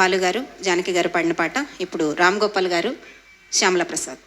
బాలు గారు జానకి గారు పాడిన పాట ఇప్పుడు రామ్ గోపాల్ గారు శ్యామల ప్రసాద్.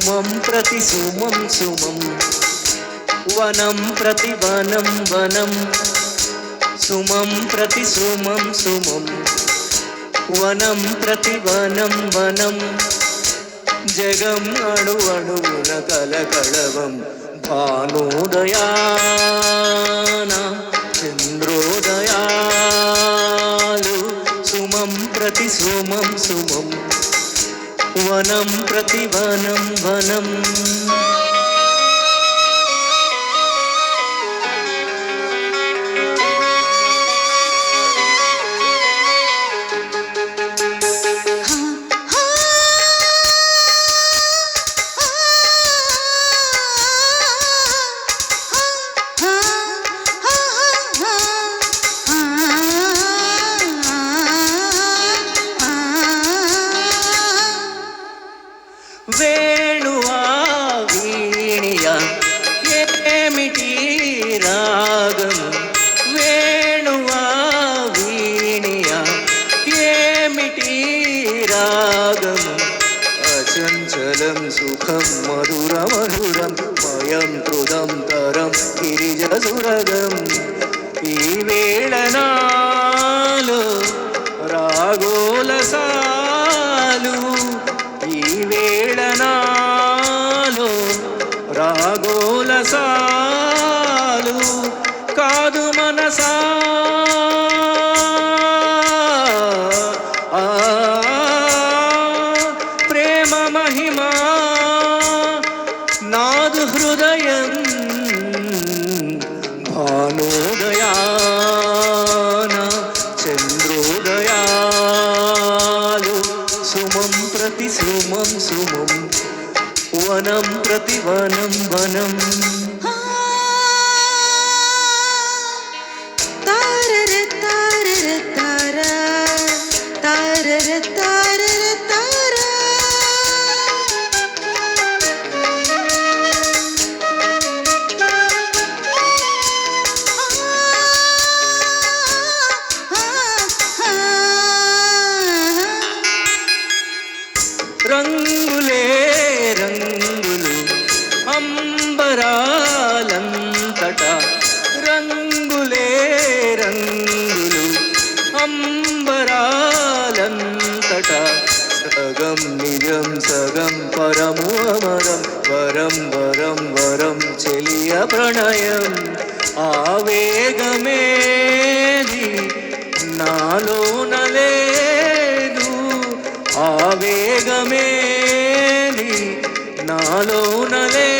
సుమం ప్రతి సుమం సుమం. వనం ప్రతి వనం వనం. సుమం ప్రతి సుమం సుమం. వనం ప్రతి వనం వనం. జగం అణు అణువున కలకళవం భానోదయాన చంద్రోదయాలు. సుమం ప్రతి సుమం సుమం. वनं प्रतिवनं वनम्। అచంచలం సుఖం మధుర మధురం మయం త్రుదం తరం గిరిజసురగం ఈ వేళ నాలో రాగోలసాలు ఈ వేళ నాలో రాగోలసాలు. వనం ప్రతి వనం వనం తారర తారర తార తారర తారర సగం నిజం సగం పరము అమరం వరం వరం వరం చెలియ ప్రణయం. ఆవేగమేది నాలో నలేదు. ఆవేగమేది నాలో లేదు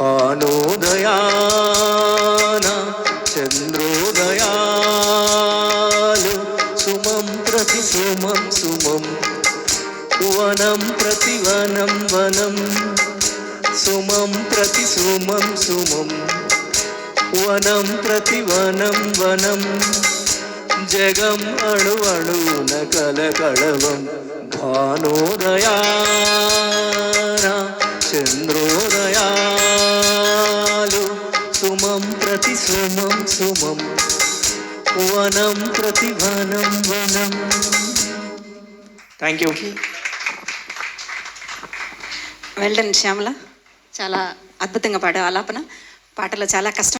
భానోదయాన చంద్రోదయాలు సుమం ప్రతి సుమం సుమం వనం ప్రతి వనం వనం సుమం ప్రతి సుమం సుమం వనం ప్రతి వనం వనం జగం అణు అణువున కలకళవం భానోదయాన సుమం సుమం. వనం ప్రతి వనం. వనం థ్యాంక్ యూ వెళ్ళండి శ్యామల చాలా అద్భుతంగా పాడావు ఆలాపన. పాటలో చాలా కష్టం